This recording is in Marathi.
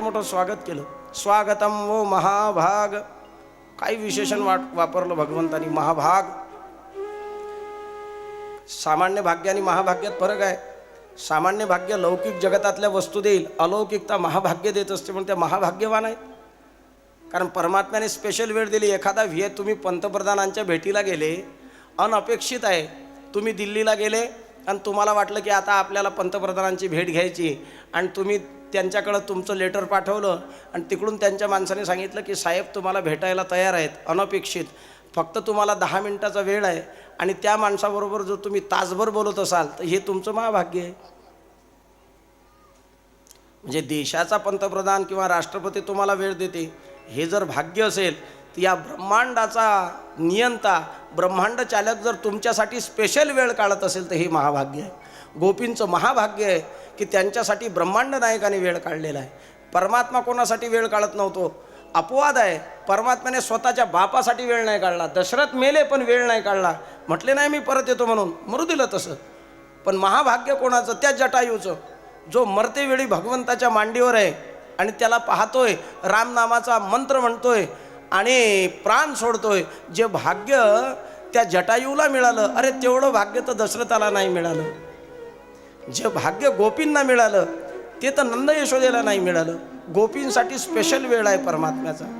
मोठं स्वागत केलं. स्वागतम वो महाभाग. काही विशेषण वाट वापरलं भगवंतानी. महाभाग. सामान्य भाग्य आणि महाभाग्यात फरक आहे. सामान्य भाग्य लौकिक जगतातल्या वस्तू देईल. अलौकिकता महाभाग्य देत असते म्हणून त्या महाभाग्यवान आहेत. कारण परमात्म्याने स्पेशल वेळ दिली. एखादा व्हिए तुम्ही पंतप्रधानांच्या भेटीला गेले. अनपेक्षित आहे. तुम्ही दिल्लीला गेले. आणि तुम्हाला वाटलं की आता आपल्याला पंतप्रधानांची भेट घ्यायची आणि तुम्ही त्यांच्याकडं तुमचं लेटर पाठवलं आणि तिकडून त्यांच्या माणसाने सांगितलं की साहेब तुम्हाला भेटायला तयार आहेत अनपेक्षित. फक्त तुम्हाला दहा मिनटाचा वेळ आहे आणि त्या माणसाबरोबर जर तुम्ही तासभर बोलत असाल तर हे तुमचं महाभाग्य आहे. म्हणजे देशाचा पंतप्रधान किंवा राष्ट्रपती तुम्हाला वेळ देते. हे जर भाग्य असेल तर या ब्रह्मांडाचा नियंता ब्रह्मांड चालक जर तुमच्यासाठी स्पेशल वेळ काढत असेल तर हे महाभाग्य आहे. गोपींचं महाभाग्य आहे की त्यांच्यासाठी ब्रह्मांड नायकाने वेळ काढलेला आहे. परमात्मा कोणासाठी वेळ काढत नव्हतो? अपवाद आहे. परमात्म्याने स्वतःच्या बापासाठी वेळ नाही काढला. दशरथ मेले पण वेळ नाही काढला. म्हटले नाही मी परत येतो म्हणून. मरू दिलं तसं. पण महाभाग्य कोणाचं? त्या जटायूचं. जो मरते वेळी भगवंताच्या मांडीवर आहे आणि त्याला पाहतोय रामनामाचा मंत्र म्हणतोय आणि प्राण सोडतोय. जे भाग्य त्या जटायूला मिळालं अरे तेवढं भाग्य तर दशरथाला नाही मिळालं. जे भाग्य गोपींना मिळालं ते तर नंद यशोदेला नाही मिळालं. गोपींसाठी स्पेशल वेळ आहे परमात्म्याचा.